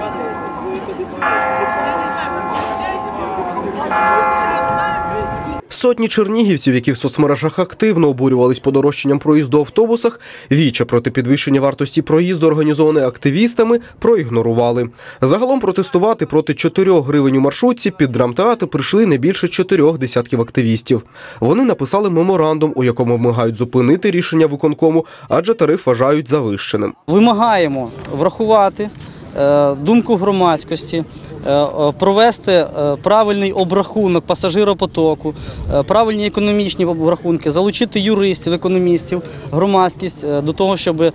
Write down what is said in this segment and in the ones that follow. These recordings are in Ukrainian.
Падаєте, ви піднімаєте, все падає. Сотні чернігівців, які в соцмережах активно обурювались подорожчанням проїзду в автобусах, віче проти підвищення вартості проїзду, організоване активістами, проігнорували. Загалом протестувати проти 4 гривень у маршрутці під драмтеатр прийшли не більше чотирьох десятків активістів. Вони написали меморандум, у якому вимагають зупинити рішення виконкому, адже тариф вважають завищеним. Вимагаємо врахувати е, думку громадськості, провести е, правильний обрахунок пасажиропотоку, е, правильні економічні обрахунки, залучити юристів, економістів, громадськість е, до того, щоб е,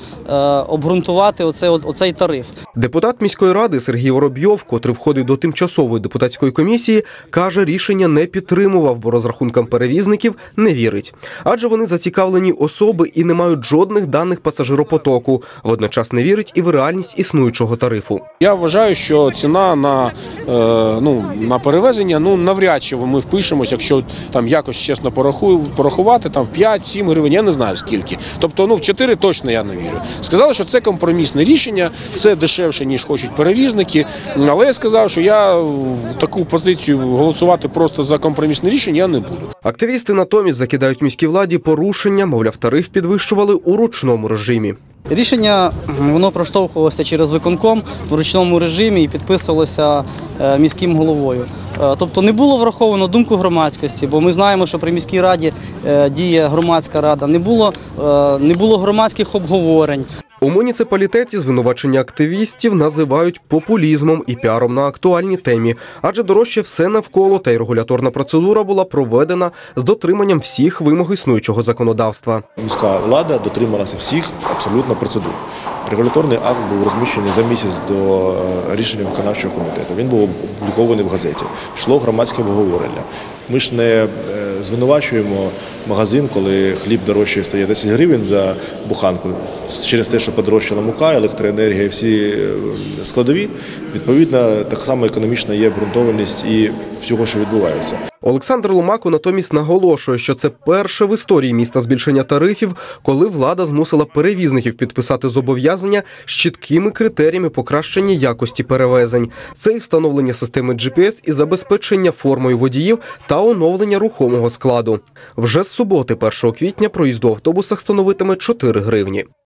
обґрунтувати оцей, оцей тариф. Депутат міської ради Сергій Воробйов, котрий входить до тимчасової депутатської комісії, каже, рішення не підтримував, бо розрахункам перевізників не вірить. Адже вони зацікавлені особи і не мають жодних даних пасажиропотоку. Водночас не вірить і в реальність існуючого тарифу. Я вважаю, що ціна на, е, ну, на перевезення ну, навряд чи ми впишемось, якщо там якось чесно порахувати, там в 5-7 гривень, я не знаю скільки. Тобто ну, в 4 точно я не вірю. Сказали, що це компромісне рішення, це дешевше, ніж хочуть перевізники. Але я сказав, що я в таку позицію голосувати просто за компромісне рішення я не буду. Активісти натомість закидають міській владі порушення, мовляв, тариф підвищували у ручному режимі. Рішення воно проштовхувалося через виконком в ручному режимі і підписувалося е, міським головою. Е, Тобто не було враховано думку громадськості, бо ми знаємо, що при міській раді е, діє громадська рада. Не було, не було громадських обговорень. У муніципалітеті звинувачення активістів називають популізмом і піаром на актуальній темі, адже дорожче все навколо та й регуляторна процедура була проведена з дотриманням всіх вимог існуючого законодавства. Міська влада дотрималася всіх абсолютно процедур. Регуляторний акт був розміщений за місяць до е, рішення виконавчого комітету. Він був опублікований в газеті. Йшло громадське обговорення. Ми ж не е, звинувачуємо магазин, коли хліб дорожче стає 10 гривень за буханку через те, що подорожчала мука, електроенергія, всі е, складові. Відповідно, так само економічна є обґрунтованість і всього, що відбувається. Олександр Ломако натомість наголошує, що це перше в історії міста збільшення тарифів, коли влада змусила перевізників підписати зобов'язання з чіткими критеріями покращення якості перевезень. Це і встановлення системи GPS і забезпечення формою водіїв та оновлення рухомого складу. Вже з суботи, 1 квітня, проїзд у автобусах становитиме 4 гривні.